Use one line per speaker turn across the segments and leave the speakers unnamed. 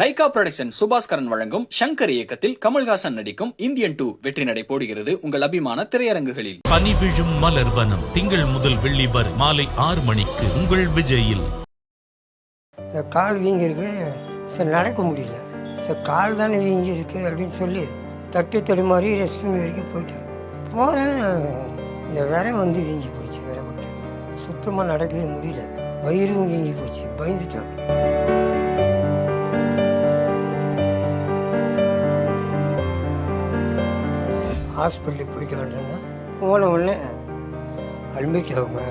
Lyca production Subaskaran வழங்கும் சங்கர் இயக்கத்தில் கமல்ஹாசன் நடிக்கும் இந்தியன் டூ வெற்றி நடை போடுகிறது உங்கள் அபிமான திரையரங்குகளில்
பனி விழும் மலர் வனம் திங்கள் முதல் வெள்ளி வரை மாலை ஆறு மணிக்கு உங்கள் விஜயில்
கால் வீங்கி இருக்கு சரி நடக்க முடியல சரி கால் தானே வீங்கி இருக்கு அப்படின்னு சொல்லி தட்டு தடுமாறி ரெஸ்ட் ரூம் வரைக்கும் போயிட்டேன் போகிறேன் இந்த விரை வந்து வீங்கி போச்சு விரை சுத்தமாக நடக்கவே முடியல வயிறும் வீங்கி போச்சு பயந்துட்டேன் ஹாஸ்பிட்டலுக்கு போயிட்டு வரேங்க போன உடனே அட்மிட் ஆகுங்க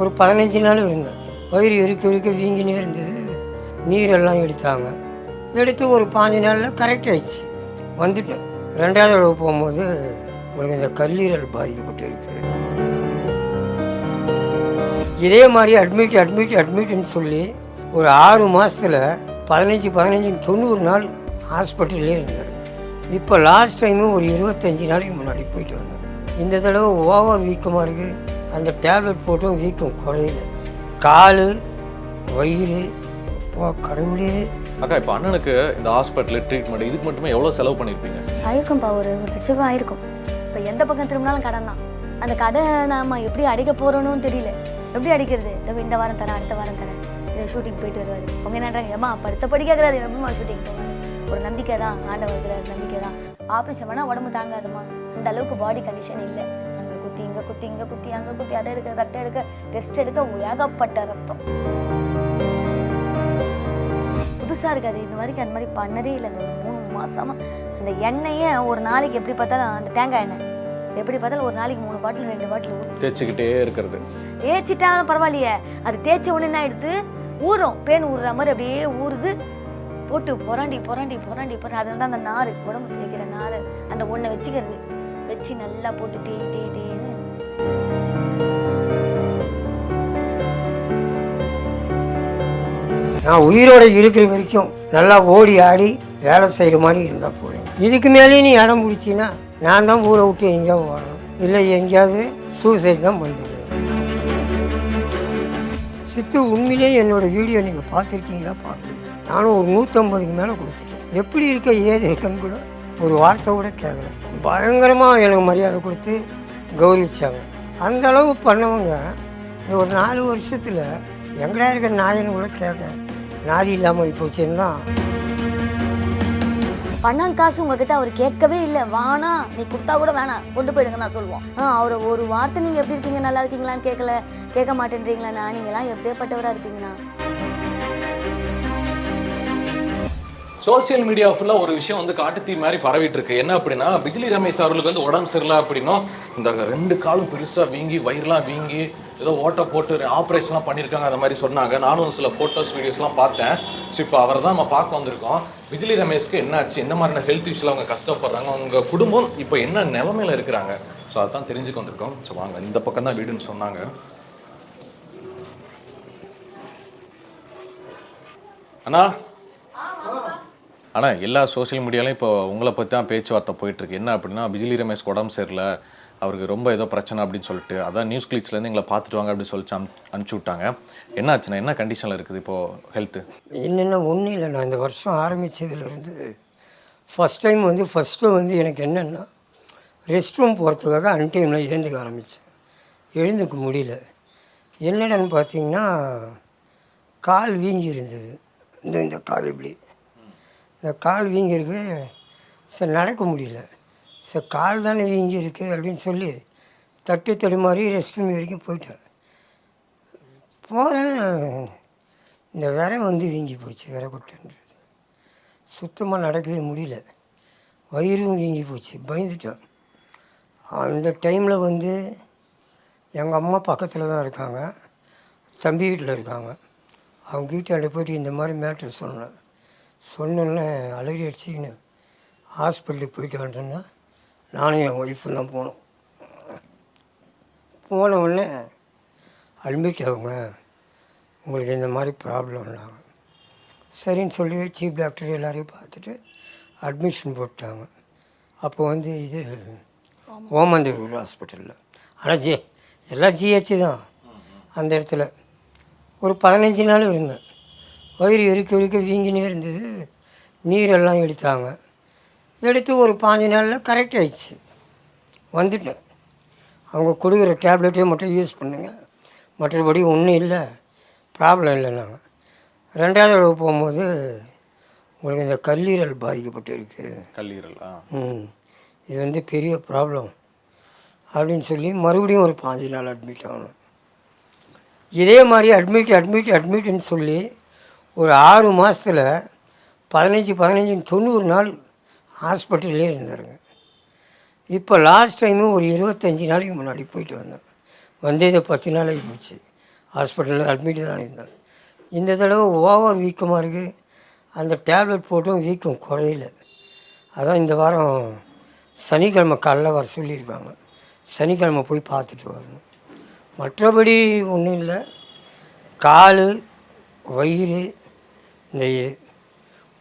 ஒரு பதினஞ்சு நாள் இருந்தேன் வயிறு இருக்க இருக்க வீங்கினே இருந்தது நீரெல்லாம் எடுத்தாங்க எடுத்து ஒரு பாஞ்சு நாளில் கரெக்ட் ஆயிடுச்சு வந்துட்டேன் ரெண்டாவது அளவு போகும்போது உங்களுக்கு இந்த கல்லீரல் பாதிக்கப்பட்டு இருக்கு இதே மாதிரி அட்மிட் அட்மிட் அட்மிட்னு சொல்லி ஒரு ஆறு மாதத்தில் பதினஞ்சு பதினஞ்சு தொண்ணூறு நாள் ஹாஸ்பிட்டல்லே இருந்தார் இப்போ லாஸ்ட் டைமும் ஒரு இருபத்தஞ்சி நாளைக்கு முன்னாடி போயிட்டு வந்தேன் இந்த தடவை ஓவர் வீக்கமாக இருக்குது அந்த டேப்லெட் போட்டும் வீக்கம் குறையில கால் வயிறு இப்போ கடவுளே
அக்கா இப்போ அண்ணனுக்கு இந்த ஹாஸ்பிட்டல் ட்ரீட்மெண்ட் இதுக்கு மட்டுமே எவ்வளோ செலவு பண்ணியிருப்பீங்க
ஆயிருக்கும்ப்பா ஒரு ஒரு லட்ச ரூபாய் ஆயிருக்கும் இப்போ எந்த பக்கம் திரும்பினாலும் கடன் தான் அந்த கடை நாம் எப்படி அடிக்க போறோம்னு தெரியல எப்படி அடிக்கிறது இந்த வாரம் தரேன் அடுத்த வாரம் தரேன் ஷூட்டிங் போயிட்டு வருவார் அவங்க என்னன்றாங்க ஏமா படுத்த படி கேட்குறாரு ஷூட்டிங் போவாங்க ஒரு நம்பிக்கை தான் ஒரு நம்பிக்கை தான் ஆப்ரேஷன் பண்ணால் உடம்பு தாங்காதுமா அந்த அளவுக்கு பாடி கண்டிஷன் இல்லை அங்கே குத்தி இங்கே குத்தி இங்கே குத்தி அங்கே குத்தி அதை எடுக்க ரத்தம் எடுக்க டெஸ்ட் எடுக்க ஏகப்பட்ட ரத்தம் புதுசாக இருக்காது இந்த வரைக்கும் அந்த மாதிரி பண்ணதே இல்லை இந்த மூணு மாதமாக அந்த எண்ணெயை ஒரு நாளைக்கு எப்படி பார்த்தாலும் அந்த தேங்காய் எண்ணெய் எப்படி பார்த்தாலும் ஒரு நாளைக்கு மூணு பாட்டில் ரெண்டு பாட்டில்
தேய்ச்சிக்கிட்டே இருக்கிறது
தேய்ச்சிட்டாலும் பரவாயில்லையே அது தேய்ச்ச உடனே என்ன எடுத்து ஊறும் பேன் ஊறுற மாதிரி அப்படியே ஊறுது போட்டு புரண்டி புரண்டி புரண்டி புரண்டி அதில் தான் அந்த நார் உடம்பு தேய்க்கிற நார் அந்த ஒன்றை வச்சுக்கிறது வச்சு நல்லா போட்டு டீ டீ டீன்னு
நான் உயிரோடு இருக்கிற வரைக்கும் நல்லா ஓடி ஆடி வேலை செய்கிற மாதிரி இருந்தால் போதும் இதுக்கு மேலேயும் நீ இடம் பிடிச்சின்னா நான் தான் ஊரை விட்டு எங்கேயாவது வரணும் இல்லை எங்கேயாவது சூசைட் தான் பண்ணுவேன் சித்து உண்மையிலேயே என்னோடய வீடியோ நீங்கள் பார்த்துருக்கீங்களா பார்க்கல நானும் ஒரு நூற்றம்பதுக்கு மேலே கொடுத்துட்டேன் எப்படி இருக்க ஏது இருக்குன்னு கூட ஒரு வார்த்தை கூட கேட்கல பயங்கரமாக எனக்கு மரியாதை கொடுத்து கௌரவிச்சாங்க அந்த அளவு பண்ணவங்க இந்த ஒரு நாலு வருஷத்தில் எங்கடா இருக்க நாயின்னு கூட கேட்க நாதி இல்லாமல் போச்சுன்னு தான் பணம் காசு உங்ககிட்ட அவர் கேட்கவே இல்லை வானா நீ கொடுத்தா கூட வேணாம் கொண்டு போயிடுங்க நான் சொல்லுவோம் ஆ அவர் ஒரு வார்த்தை நீங்கள் எப்படி இருக்கீங்க நல்லா இருக்கீங்களான்னு கேட்கல கேட்க மாட்டேன்றீங்களா நான் நீங்களாம் எப்படியே பட்டவராக இருப்பீங்கண்ணா சோசியல் மீடியா ஃபுல்லாக ஒரு விஷயம் வந்து காட்டுத்தீ மாதிரி பரவிட்டு இருக்கு என்ன அப்படின்னா பிஜிலி ரமேஷ் அவர்களுக்கு வந்து உடம்பு சரியில்லை அப்படின்னா இந்த ரெண்டு காலும் பெருசாக வீங்கி வயிறுலாம் வீங்கி ஏதோ ஓட்டை போட்டு ஆப்ரேஷன்லாம் பண்ணியிருக்காங்க அந்த மாதிரி சொன்னாங்க நானும் சில ஃபோட்டோஸ் வீடியோஸ்லாம் பார்த்தேன் ஸோ இப்போ அவர் தான் நம்ம பார்க்க வந்திருக்கோம் விஜிலி ரமேஷ்க்கு என்ன ஆச்சு எந்த மாதிரியான ஹெல்த் இஷ்யூவில் அவங்க கஷ்டப்படுறாங்க அவங்க குடும்பம் இப்போ என்ன நிலமையில இருக்கிறாங்க ஸோ அதான் தெரிஞ்சுக்க வந்திருக்கோம் ஸோ வாங்க இந்த பக்கம் தான் வீடுன்னு சொன்னாங்க அண்ணா ஆனால் எல்லா சோசியல் மீடியாலையும் இப்போ உங்களை பற்றி தான் பேச்சுவார்த்தை போயிட்டுருக்கு என்ன அப்படின்னா பிஜிலி ரமேஷ் உடம்பு சரியில்லை அவருக்கு ரொம்ப ஏதோ பிரச்சனை அப்படின்னு சொல்லிட்டு அதான் நியூஸ் கிளிக்ஸ்லேருந்து எங்களை பார்த்துட்டு வாங்க அப்படின்னு சொல்லி அம் அனுப்பிச்சி விட்டாங்க என்ன ஆச்சுன்னா என்ன கண்டிஷனில் இருக்குது இப்போது ஹெல்த்து என்னென்ன ஒன்றும் இல்லை நான் இந்த வருஷம் ஆரம்பித்ததுலேருந்து ஃபஸ்ட் டைம் வந்து ஃபஸ்ட்டு வந்து எனக்கு என்னென்னா ரெஸ்ட் ரூம் போகிறதுக்காக டைமில் எழுந்துக்க ஆரம்பித்தேன் எழுந்துக்க முடியல என்னடன்னு பார்த்தீங்கன்னா கால் வீங்கி இருந்தது இந்த இந்த கால் இப்படி இந்த கால் வீங்கியிருக்கு சரி நடக்க முடியல சரி கால் தானே வீங்கியிருக்கு அப்படின்னு சொல்லி தட்டு தடுமாறி ரெஸ்ட் ரூம் வரைக்கும் போயிட்டேன் போகிறேன் இந்த விரை வந்து வீங்கி போச்சு விரை கொட்டுன்றது சுத்தமாக நடக்கவே முடியல வயிறும் வீங்கி போச்சு பயந்துட்டேன் அந்த டைமில் வந்து எங்கள் அம்மா பக்கத்தில் தான் இருக்காங்க தம்பி வீட்டில் இருக்காங்க அவங்க அவங்ககிட்ட போயிட்டு இந்த மாதிரி மேட்ரு சொன்னேன் சொன்னோன்னே அலறி அடிச்சிக்கின்னு ஹாஸ்பிட்டலுக்கு போயிட்டு வந்தோன்னா நானும் என் ஒய்ஃபும் தான் போனோம் போனவுடனே அட்மிட் ஆகுங்க உங்களுக்கு இந்த மாதிரி ப்ராப்ளம்னாங்க சரின்னு சொல்லி சீஃப் டாக்டர் எல்லாரையும் பார்த்துட்டு அட்மிஷன் போட்டாங்க அப்போ வந்து இது ஓமந்தூர் ஹாஸ்பிட்டலில் ஆனால் ஜி எல்லாம் ஜிஹெச்சு தான் அந்த இடத்துல ஒரு பதினஞ்சு நாள் இருந்தேன் பயிர் எரிக்க எரிக்க வீங்கினே இருந்தது நீரெல்லாம் எடுத்தாங்க எடுத்து ஒரு பாஞ்சு நாளில் கரெக்ட் ஆயிடுச்சு வந்துட்டேன் அவங்க கொடுக்குற டேப்லெட்டே மட்டும் யூஸ் பண்ணுங்க மற்றபடி ஒன்றும் இல்லை ப்ராப்ளம் இல்லை நாங்கள் ரெண்டாவது அளவு போகும்போது உங்களுக்கு இந்த கல்லீரல் பாதிக்கப்பட்டு இருக்குது கல்லீரல் ம் இது வந்து பெரிய ப்ராப்ளம் அப்படின்னு சொல்லி மறுபடியும் ஒரு பாஞ்சு நாள் அட்மிட் ஆகணும் இதே மாதிரி அட்மிட் அட்மிட் அட்மிட்னு சொல்லி ஒரு ஆறு மாதத்தில் பதினஞ்சு பதினஞ்சு தொண்ணூறு நாள் ஹாஸ்பிட்டல்லே இருந்தாருங்க இப்போ லாஸ்ட் டைமும் ஒரு இருபத்தஞ்சி நாளைக்கு முன்னாடி போயிட்டு வந்தேன் வந்தது பத்து நாள் ஆகி போச்சு ஹாஸ்பிட்டலில் அட்மிட்டு தான் இருந்தேன் இந்த தடவை ஓவர் வீக்கமாக இருக்குது அந்த டேப்லெட் போட்டும் வீக்கம் குறையில அதான் இந்த வாரம் சனிக்கிழமை காலைல வர சொல்லியிருக்காங்க சனிக்கிழமை போய் பார்த்துட்டு வரணும் மற்றபடி ஒன்றும் இல்லை கால் வயிறு இந்த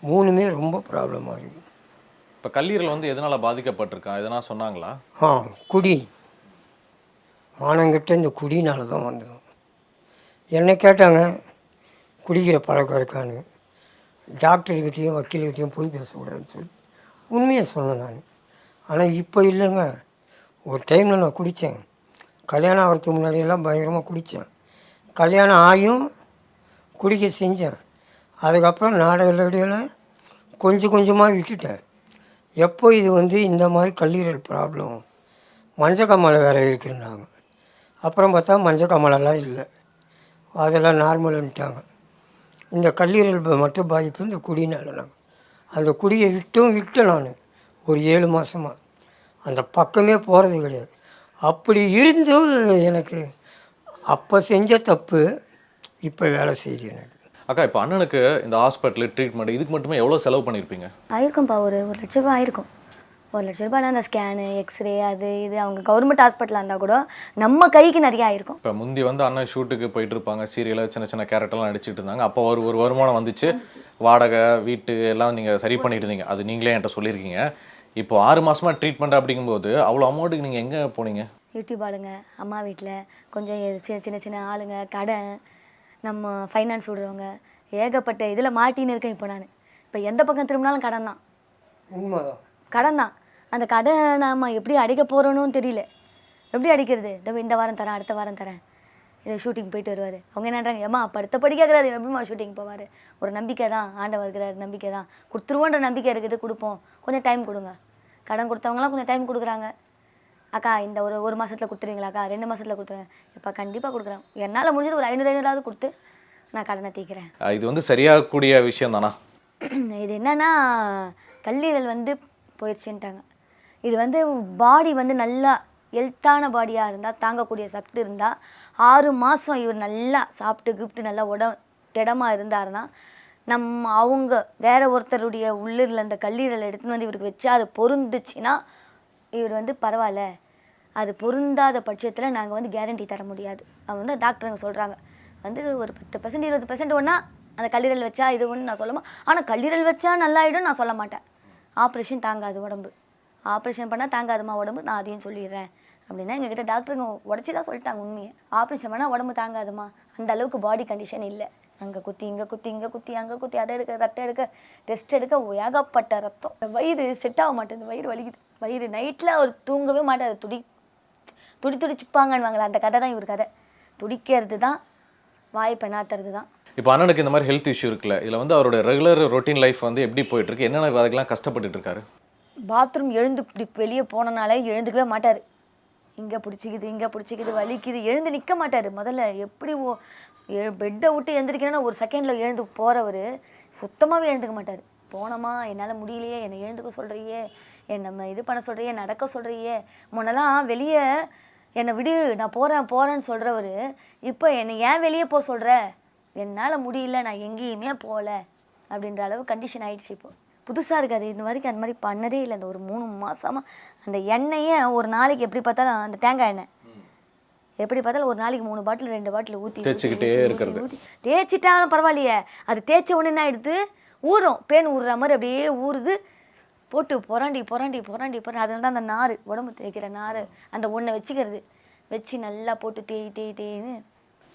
மூணுமே ரொம்ப ப்ராப்ளமாக இருக்குது இப்போ கல்லீரல் வந்து எதனால் பாதிக்கப்பட்டிருக்கா எதனால் சொன்னாங்களா ஆ குடி மானங்கிட்ட இந்த குடினால தான் வந்தது என்னை கேட்டாங்க குடிக்கிற பழக்கம் இருக்கான்னு டாக்டர்கிட்டையும் வக்கீல்கிட்டையும் போய் பேசக்கூடாதுன்னு சொல்லி உண்மையை சொன்னேன் நான் ஆனால் இப்போ இல்லைங்க ஒரு டைமில் நான் குடித்தேன் கல்யாணம் ஆகிறதுக்கு முன்னாடியெல்லாம் பயங்கரமாக குடித்தேன் கல்யாணம் ஆகியும் குடிக்க செஞ்சேன் அதுக்கப்புறம் நாடகத்தில் கொஞ்சம் கொஞ்சமாக விட்டுட்டேன் எப்போ இது வந்து இந்த மாதிரி கல்லீரல் ப்ராப்ளம் மஞ்சக்கமலை வேறு இருக்குன்னாங்க அப்புறம் பார்த்தா மஞ்சக்கமலெல்லாம் இல்லை அதெல்லாம் நார்மலுன்ட்டாங்க இந்த கல்லீரல் மட்டும் பாதிப்பு இந்த குடினால நாங்கள் அந்த குடியை விட்டும் விட்டேன் நான் ஒரு ஏழு மாதமாக அந்த பக்கமே போகிறது கிடையாது அப்படி இருந்தும் எனக்கு அப்போ செஞ்ச தப்பு இப்போ வேலை செய்யுது எனக்கு அக்கா இப்போ அண்ணனுக்கு இந்த ஹாஸ்பிட்டல் ட்ரீட்மெண்ட் இதுக்கு மட்டுமே எவ்வளோ செலவு பண்ணியிருப்பீங்க ஆயிருக்கும்ப்பா ஒரு ஒரு லட்ச ரூபாய் ஆயிருக்கும் ஒரு லட்ச ரூபாய் அந்த ஸ்கேனு எக்ஸ்ரே அது இது அவங்க கவர்மெண்ட் ஹாஸ்பிட்டலாக இருந்தால் கூட நம்ம கைக்கு நிறைய ஆயிருக்கும் இப்போ முந்தி வந்து அண்ணன் ஷூட்டுக்கு போயிட்டு இருப்பாங்க சீரியலாக சின்ன சின்ன கேரக்டர்லாம் நடிச்சிட்டு இருந்தாங்க அப்போ ஒரு ஒரு வருமானம் வந்துச்சு வாடகை வீட்டு எல்லாம் நீங்கள் சரி பண்ணிட்டு இருந்தீங்க அது நீங்களே என்கிட்ட சொல்லியிருக்கீங்க இப்போ ஆறு மாதமாக ட்ரீட்மெண்ட் அப்படிங்கும்போது அவ்வளோ அமௌண்ட்டுக்கு நீங்கள் எங்கே போனீங்க யூடியூப் ஆளுங்க அம்மா வீட்டில் கொஞ்சம் சின்ன சின்ன சின்ன ஆளுங்க கடை நம்ம ஃபைனான்ஸ் விடுறவங்க ஏகப்பட்ட இதில் மாட்டின்னு இருக்கேன் இப்போ நான் இப்போ எந்த பக்கம் திரும்பினாலும் கடன் தான் கடன் தான் அந்த கடன் நாம் எப்படி அடிக்க போகிறோன்னு தெரியல எப்படி அடிக்கிறது இந்த இந்த வாரம் தரேன் அடுத்த வாரம் தரேன் இது ஷூட்டிங் போயிட்டு வருவார் அவங்க என்னன்றாங்க ஏமா படுத்தபடி கேட்குறாரு எப்படிமா ஷூட்டிங் போவார் ஒரு நம்பிக்கை தான் ஆண்டவர் இருக்கிறார் நம்பிக்கை தான் கொடுத்துருவோன்ற நம்பிக்கை இருக்குது கொடுப்போம் கொஞ்சம் டைம் கொடுங்க கடன் கொடுத்தவங்களாம் கொஞ்சம் டைம் கொடுக்குறாங்க அக்கா இந்த ஒரு ஒரு மாதத்தில் கொடுத்துறீங்களாக்கா ரெண்டு மாதத்தில் கொடுத்துருவேன் இப்போ கண்டிப்பாக கொடுக்குறேன் என்னால் முடிஞ்சது ஒரு ஐநூறு ஐநூறாவது கொடுத்து நான் கடனை தீக்கிறேன் இது வந்து சரியாகக்கூடிய விஷயம் தானா இது என்னன்னா கல்லீரல் வந்து போயிடுச்சுன்ட்டாங்க இது வந்து பாடி வந்து நல்லா ஹெல்த்தான பாடியாக இருந்தால் தாங்கக்கூடிய சக்தி இருந்தால் ஆறு மாதம் இவர் நல்லா சாப்பிட்டு கிஃப்ட்டு நல்லா உட திடமாக இருந்தாருன்னா நம்ம அவங்க வேற ஒருத்தருடைய உள்ளில் அந்த கல்லீரல் எடுத்துன்னு வந்து இவருக்கு வச்சு அது பொருந்துச்சுன்னா இவர் வந்து பரவாயில்ல அது பொருந்தாத பட்சத்தில் நாங்கள் வந்து கேரண்டி தர முடியாது அவங்க வந்து டாக்டருங்க சொல்கிறாங்க வந்து ஒரு பத்து பர்சன்ட் இருபது பர்சன்ட் ஒன்றா அந்த கல்லீரல் வச்சா இது ஒன்று நான் சொல்லுமா ஆனால் கல்லீரல் வச்சா நல்லாயிடும் நான் சொல்ல மாட்டேன் ஆப்ரேஷன் தாங்காது உடம்பு ஆப்ரேஷன் பண்ணால் தாங்காதுமா உடம்பு நான் அதையும் சொல்லிடுறேன் அப்படின்னா எங்ககிட்ட டாக்டருங்க உடச்சி தான் சொல்லிட்டாங்க உண்மையை ஆப்ரேஷன் பண்ணால் உடம்பு தாங்காதுமா அந்த அளவுக்கு பாடி கண்டிஷன் இல்லை அங்கே குத்தி இங்கே குத்தி இங்கே குத்தி அங்கே குத்தி அதை எடுக்க ரத்தம் எடுக்க டெஸ்ட் எடுக்க ஏகப்பட்ட ரத்தம் வயிறு செட் ஆக மாட்டேன் வயிறு வலிக்குது வயிறு நைட்டில் அவர் தூங்கவே மாட்டார் துடி துடி துடிச்சுப்பாங்கன்னு அந்த கதை தான் இவர் கதை துடிக்கிறது தான் வாய் நாத்துறது தான் இப்போ அண்ணனுக்கு இந்த மாதிரி ஹெல்த் இஷ்யூ இருக்குல்ல இதில் வந்து அவரோட ரெகுலர் ரொட்டீன் லைஃப் வந்து எப்படி போயிட்டுருக்கு என்னென்ன அதுக்கெல்லாம் கஷ்டப்பட்டு இருக்காரு பாத்ரூம் எழுந்து இப்படி வெளியே போனனாலே எழுந்துக்கவே மாட்டார் இங்கே பிடிச்சிக்குது இங்கே பிடிச்சிக்குது வலிக்குது எழுந்து நிற்க மாட்டார் முதல்ல எப்படி ஓ பெட்டை விட்டு எழுந்திருக்கிறேன்னா ஒரு செகண்டில் எழுந்து போகிறவர் சுத்தமாகவே எழுந்துக்க மாட்டார் போனோமா என்னால் முடியலையே என்னை எழுந்துக்க சொல்கிறியே என்னை இது பண்ண சொல்கிறியே நடக்க சொல்கிறியே முன்னெல்லாம் வெளியே என்னை விடு நான் போகிறேன் போகிறேன்னு சொல்கிறவர் இப்போ என்னை ஏன் வெளியே போக சொல்கிற என்னால் முடியல நான் எங்கேயுமே போகல அப்படின்ற அளவு கண்டிஷன் ஆகிடுச்சு இப்போது புதுசாக இருக்காது இந்த வரைக்கும் அந்த மாதிரி பண்ணதே இல்லை அந்த ஒரு மூணு மாதமாக அந்த எண்ணெயை ஒரு நாளைக்கு எப்படி பார்த்தாலும் அந்த தேங்காய் எண்ணெய் எப்படி பார்த்தாலும் ஒரு நாளைக்கு மூணு பாட்டில் ரெண்டு பாட்டில் ஊற்றி தேய்ச்சிக்கிட்டே இருக்கிறது ஊற்றி தேய்ச்சிட்டாலும் பரவாயில்லையே அது தேய்ச்ச உடனே என்ன எடுத்து ஊறும் பேன் ஊறுற மாதிரி அப்படியே ஊறுது போட்டு புரண்டி புரண்டி புரண்டி புரண்டி அதனால தான் அந்த நார் உடம்பு தேய்க்கிற நார் அந்த ஒன்றை வச்சுக்கிறது வச்சு நல்லா போட்டு தேய் தேய் தேய்ன்னு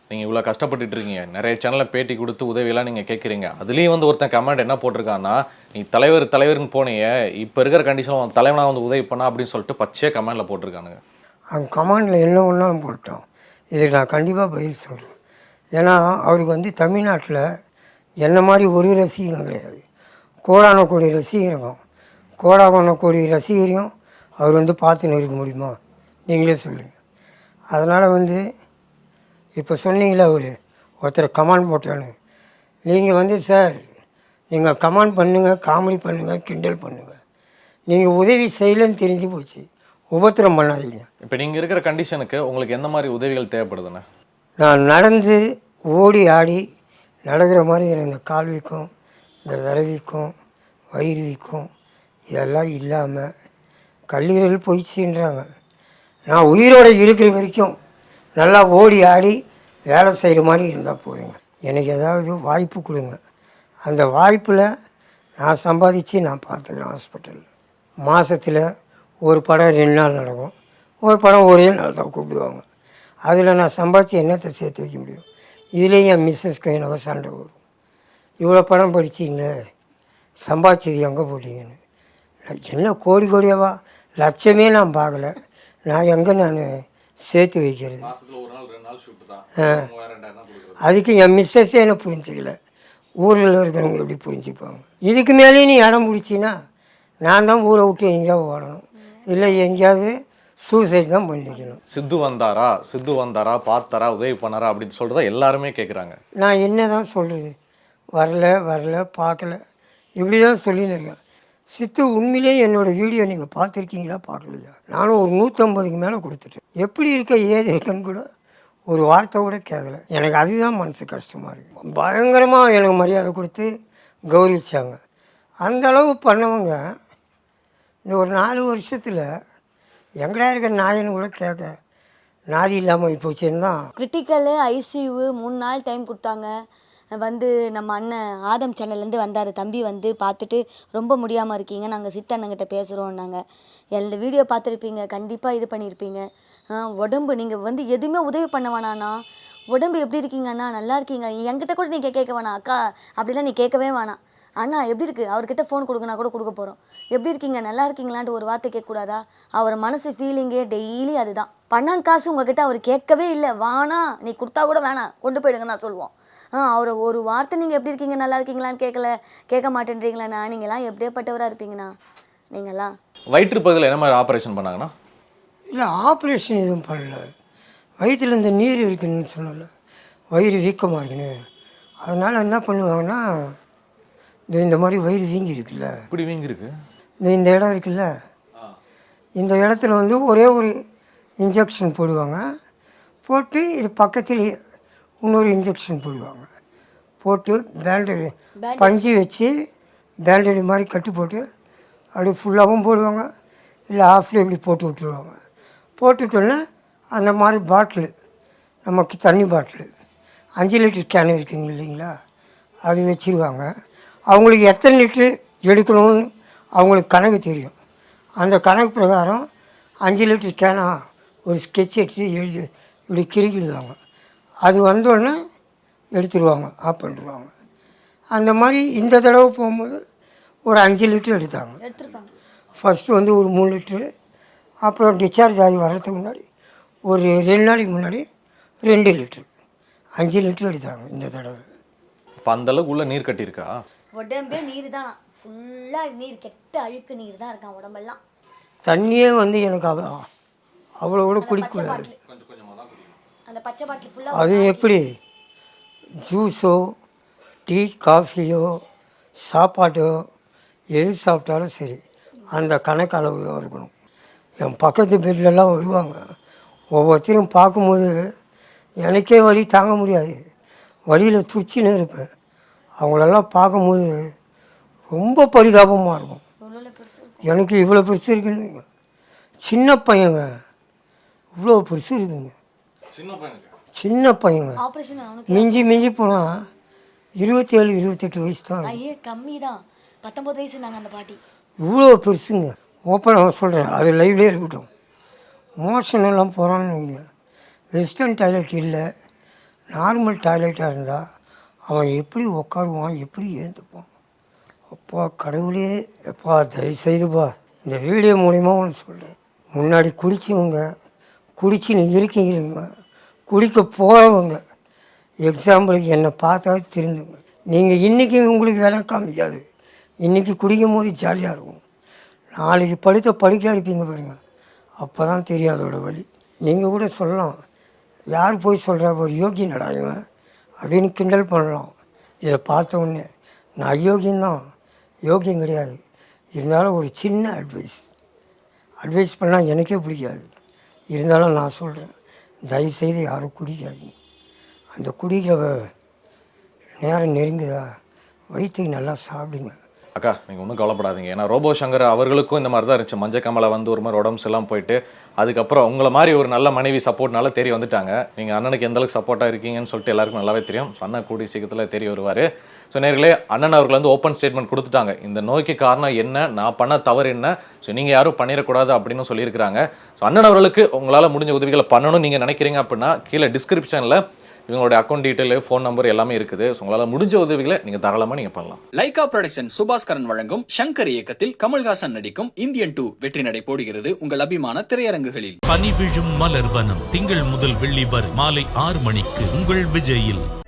நீங்கள் இவ்வளோ கஷ்டப்பட்டுட்டு இருக்கீங்க நிறைய சேனலில் பேட்டி கொடுத்து உதவியெல்லாம் நீங்கள் கேட்குறீங்க அதுலேயும் வந்து ஒருத்தன் கமெண்ட் என்ன போட்டிருக்கான்னா நீ தலைவர் தலைவருன்னு போனீங்க இப்போ இருக்கிற கண்டிஷனில் அவன் தலைவனாக வந்து உதவி பண்ணா அப்படின்னு சொல்லிட்டு பச்சையாக கமெண்டில் போட்டிருக்கானுங்க அவங்க கமெண்டில் என்ன ஒன்றும் போட்டோம் இதுக்கு நான் கண்டிப்பாக பதில் சொல்கிறேன் ஏன்னா அவருக்கு வந்து தமிழ்நாட்டில் என்ன மாதிரி ஒரு ரசிகனும் கிடையாது கோடான கோடி ரசிகரும் கோடாகோண கோடி ரசிகரையும் அவர் வந்து பார்த்து நிற்க முடியுமா நீங்களே சொல்லுங்கள் அதனால் வந்து இப்போ சொன்னீங்களே ஒரு ஒருத்தர் கமெண்ட் போட்டானு நீங்கள் வந்து சார் நீங்கள் கமெண்ட் பண்ணுங்கள் காமெடி பண்ணுங்கள் கிண்டல் பண்ணுங்கள் நீங்கள் உதவி செய்யலன்னு தெரிஞ்சு போச்சு உபத்திரம் பண்ணாதீங்க இப்போ நீங்கள் இருக்கிற கண்டிஷனுக்கு உங்களுக்கு எந்த மாதிரி உதவிகள் தேவைப்படுதுண்ணா நான் நடந்து ஓடி ஆடி நடக்கிற மாதிரி எனக்கு இந்த கால் வீக்கம் இந்த விரவிக்கும் வயிறு வீக்கம் இதெல்லாம் இல்லாமல் கல்லீரல் போயிடுச்சுன்றாங்க நான் உயிரோடு இருக்கிற வரைக்கும் நல்லா ஓடி ஆடி வேலை செய்கிற மாதிரி இருந்தால் போதுங்க எனக்கு ஏதாவது வாய்ப்பு கொடுங்க அந்த வாய்ப்பில் நான் சம்பாதிச்சு நான் பார்த்துக்கிறேன் ஹாஸ்பிட்டலில் மாதத்தில் ஒரு படம் ரெண்டு நாள் நடக்கும் ஒரு படம் ஒரே நாள் தான் கூப்பிடுவாங்க அதில் நான் சம்பாதிச்சு என்னத்தை சேர்த்து வைக்க முடியும் இதுலேயும் என் மிஸ்ஸஸ்க்கு எனக்கு சண்டை வரும் இவ்வளோ படம் படிச்சிங்கன்னு சம்பாதிச்சது எங்கே போட்டிங்கன்னு என்ன கோடி கோடியாவா லட்சமே நான் பார்க்கல நான் எங்கே நான் சேர்த்து வைக்கிறது அதுக்கு என் மிஸ்ஸஸே என்ன புரிஞ்சிக்கல ஊரில் இருக்கிறவங்க எப்படி புரிஞ்சுப்பாங்க இதுக்கு மேலேயும் நீ இடம் பிடிச்சின்னா நான் தான் ஊரை விட்டு எங்கேயாவது ஓடணும் இல்லை எங்கேயாவது சூசைட் தான் பண்ணிக்கணும் சித்து வந்தாரா சித்து வந்தாரா பார்த்தாரா உதவி பண்ணாரா அப்படின்னு சொல்கிறத எல்லாருமே கேட்குறாங்க நான் என்ன தான் சொல்கிறது வரல வரல பார்க்கல இப்படி தான் சொல்லினிருக்கேன் சித்து உண்மையிலேயே என்னோடய வீடியோ நீங்கள் பார்த்துருக்கீங்களா பார்க்கலையா நானும் ஒரு நூற்றம்பதுக்கு மேலே கொடுத்துட்டேன் எப்படி இருக்க ஏது இருக்குன்னு கூட ஒரு வார்த்தை கூட கேட்கல எனக்கு அதுதான் மனசு கஷ்டமாக இருக்குது பயங்கரமாக எனக்கு மரியாதை கொடுத்து கௌரவித்தாங்க அந்தளவு பண்ணவங்க இந்த ஒரு நாலு வருஷத்தில் எங்கடா இருக்க நாயன்னு கூட கேட்க நாதி இல்லாமல் போச்சுன்னு தான் கிரிட்டிக்கலு ஐசியூ மூணு நாள் டைம் கொடுத்தாங்க வந்து நம்ம அண்ணன் ஆதம் சேனல்லேருந்து வந்தார் தம்பி வந்து பார்த்துட்டு ரொம்ப முடியாமல் இருக்கீங்க நாங்கள் சித்தண்ணங்கிட்ட பேசுகிறோன்னாங்க எந்த வீடியோ பார்த்துருப்பீங்க கண்டிப்பாக இது பண்ணியிருப்பீங்க உடம்பு நீங்கள் வந்து எதுவுமே உதவி பண்ண வேணாண்ணா உடம்பு எப்படி அண்ணா நல்லா இருக்கீங்க என்கிட்ட கூட நீங்கள் கேட்க வேணாம் அக்கா அப்படிலாம் நீ கேட்கவே வேணாம் அண்ணா எப்படி இருக்குது அவர்கிட்ட ஃபோன் கொடுக்கணா கூட கொடுக்க போகிறோம் எப்படி இருக்கீங்க நல்லா இருக்கீங்களான்ட்டு ஒரு வார்த்தை கேட்கக்கூடாதா அவர் மனசு ஃபீலிங்கே டெய்லி அதுதான் பணம் காசு உங்ககிட்ட அவர் கேட்கவே இல்லை வானா நீ கொடுத்தா கூட வேணாம் கொண்டு போயிடுங்க நான் சொல்லுவோம் அவரை ஒரு வார்த்தை நீங்கள் எப்படி இருக்கீங்க நல்லா இருக்கீங்களான்னு கேட்கல கேட்க மாட்டேன்றீங்களாண்ணா நீங்களாம் எப்படியேப்பட்டவராக இருப்பீங்கண்ணா நீங்களாம் வயிற்று பகுதியில் என்ன மாதிரி ஆப்ரேஷன் பண்ணாங்கண்ணா இல்லை ஆப்ரேஷன் எதுவும் பண்ணல வயிற்றில் இந்த நீர் இருக்குன்னு சொல்லலை வயிறு வீக்கமாக இருக்குன்னு அதனால் என்ன பண்ணுவாங்கன்னா இந்த மாதிரி வயிறு வீங்கி இருக்குல்ல இப்படி வீங்கி இருக்கு இந்த இடம் இருக்குல்ல இந்த இடத்துல வந்து ஒரே ஒரு இன்ஜெக்ஷன் போடுவாங்க போட்டு இது பக்கத்துலேயே இன்னொரு இன்ஜெக்ஷன் போடுவாங்க போட்டு பேண்டடி பஞ்சு வச்சு பேண்டடி மாதிரி கட்டு போட்டு அப்படி ஃபுல்லாகவும் போடுவாங்க இல்லை ஹாஃப்லேயே இப்படி போட்டு விட்டுருவாங்க போட்டுட்டோன்னே அந்த மாதிரி பாட்டிலு நமக்கு தண்ணி பாட்டிலு அஞ்சு லிட்டர் கேன் இருக்குங்க இல்லைங்களா அது வச்சுருவாங்க அவங்களுக்கு எத்தனை லிட்ரு எடுக்கணும்னு அவங்களுக்கு கணக்கு தெரியும் அந்த கணக்கு பிரகாரம் அஞ்சு லிட்டர் கேனாக ஒரு ஸ்கெட்ச் எடுத்து எழுதி இப்படி கிறுக்கிடுவாங்க அது வந்தோடனே எடுத்துருவாங்க ஆஃப் பண்ணிடுவாங்க அந்த மாதிரி இந்த தடவை போகும்போது ஒரு அஞ்சு லிட்டர் எடுத்தாங்க ஃபஸ்ட்டு வந்து ஒரு மூணு லிட்டரு அப்புறம் டிஸ்சார்ஜ் ஆகி வர்றதுக்கு முன்னாடி ஒரு ரெண்டு நாளைக்கு முன்னாடி ரெண்டு லிட்டர் அஞ்சு லிட்டர் எடுத்தாங்க இந்த தடவை இப்போ அந்தளவுக்கு உள்ள நீர் கட்டியிருக்கா உடம்பே நீர் தான் ஃபுல்லாக நீர் கெட்ட அழுக்கு நீர் தான் இருக்கான் உடம்பெல்லாம் தண்ணியே வந்து எனக்கு அவ்வளோ கூட குடிக்கூடாது அந்த பச்சை பாட்டில் ஃபுல்லாக அது எப்படி ஜூஸோ டீ காஃபியோ சாப்பாட்டோ எது சாப்பிட்டாலும் சரி அந்த கணக்கு அளவு இருக்கணும் என் பக்கத்து பெட்லெல்லாம் வருவாங்க ஒவ்வொருத்தரும் பார்க்கும்போது எனக்கே வழி தாங்க முடியாது வழியில் துச்சின்னு இருப்பேன் அவங்களெல்லாம் பார்க்கும்போது ரொம்ப பரிதாபமாக இருக்கும் எனக்கு இவ்வளோ பெருசு இருக்குன்னு சின்ன பையங்க இவ்வளோ பெருசு இருக்குங்க சின்ன பையனுக்கு சின்ன பையங்க ஆபரேஷன் அவனுக்கு மிஞ்சி மிஞ்சி போனால் இருபத்தேழு இருபத்தெட்டு வயசு தான் ஐயே கம்மி தான் வயசு அந்த பாட்டி இவ்வளோ பெருசுங்க ஓப்பன் அவன் சொல்கிறேன் அது லைவ்லேயே இருக்கட்டும் மோஷன் எல்லாம் போகிறான்னு வைங்க வெஸ்டர்ன் டாய்லெட் இல்லை நார்மல் டாய்லெட்டாக இருந்தால் அவன் எப்படி உட்காருவான் எப்படி ஏந்துப்பான் அப்பா கடவுளே எப்பா தயவு செய்துப்பா இந்த வீடியோ மூலிமா உனக்கு சொல்கிறேன் முன்னாடி குடிச்சவங்க குடிச்சு நீ இருக்கீங்க குளிக்க போகிறவங்க எக்ஸாம்பிளுக்கு என்னை பார்த்தா தெரிஞ்சுங்க நீங்கள் இன்றைக்கி உங்களுக்கு வேலை காமிக்காது இன்றைக்கி குடிக்கும் போது ஜாலியாக இருக்கும் நாளைக்கு படித்த படுக்க இருப்பீங்க பாருங்கள் அப்போ தான் தெரியாதோட அதோடய வழி நீங்கள் கூட சொல்லலாம் யார் போய் சொல்கிற ஒரு யோகி நடாயுங்க அப்படின்னு கிண்டல் பண்ணலாம் இதை பார்த்த உடனே நான் அயோக்கியம் தான் யோகியம் கிடையாது இருந்தாலும் ஒரு சின்ன அட்வைஸ் அட்வைஸ் பண்ணால் எனக்கே பிடிக்காது இருந்தாலும் நான் சொல்கிறேன் தயவுசெய்து யாரும் குடிக்காதீங்க அந்த குடிக்கிற நேரம் நெருங்குதா வயிற்றுக்கு நல்லா சாப்பிடுங்க அக்கா நீங்கள் ஒன்றும் கவலைப்படாதீங்க ஏன்னா ரோபோ சங்கர் அவர்களுக்கும் இந்த மாதிரி தான் இருந்துச்சு மஞ்ச கமலை வந்து ஒரு மாதிரி உடம்பு எல்லாம் போயிட்டு அதுக்கப்புறம் உங்களை மாதிரி ஒரு நல்ல மனைவி சப்போர்ட்னால தெரிய வந்துட்டாங்க நீங்கள் அண்ணனுக்கு எந்தளவுக்கு சப்போர்ட்டாக இருக்கீங்கன்னு சொல்லிட்டு எல்லாருக்கும் நல்லாவே தெரியும் அண்ணன் கூடிய சீக்கிரத்தில் தெரிய வருவார் ஸோ நேர்களே அண்ணன் அவர்கள் வந்து ஓப்பன் ஸ்டேட்மெண்ட் கொடுத்துட்டாங்க இந்த நோய்க்கு காரணம் என்ன நான் பண்ண தவறு என்ன ஸோ நீங்கள் யாரும் பண்ணிடக்கூடாது அப்படின்னு சொல்லியிருக்கிறாங்க ஸோ அண்ணன் அவர்களுக்கு உங்களால் முடிஞ்ச உதவிகளை பண்ணணும்னு நீங்கள் நினைக்கிறீங்க அப்படின்னா கீழே டிஸ்கிரிப்ஷனில் இவங்களுடைய அக்கௌண்ட் டீட்டெயில் ஃபோன் நம்பர் எல்லாமே இருக்குது ஸோ உங்களால் முடிஞ்ச உதவிகளை நீங்கள் தாராளமாக நீங்கள் பண்ணலாம் லைகா ப்ரொடக்ஷன் சுபாஸ்கரன் வழங்கும் சங்கர் இயக்கத்தில் கமல்ஹாசன் நடிக்கும் இந்தியன் டூ வெற்றி நடை போடுகிறது உங்கள் அபிமான திரையரங்குகளில் பனி விழும் மலர் வனம் திங்கள் முதல் வெள்ளி வரை மாலை ஆறு மணிக்கு உங்கள் விஜயில்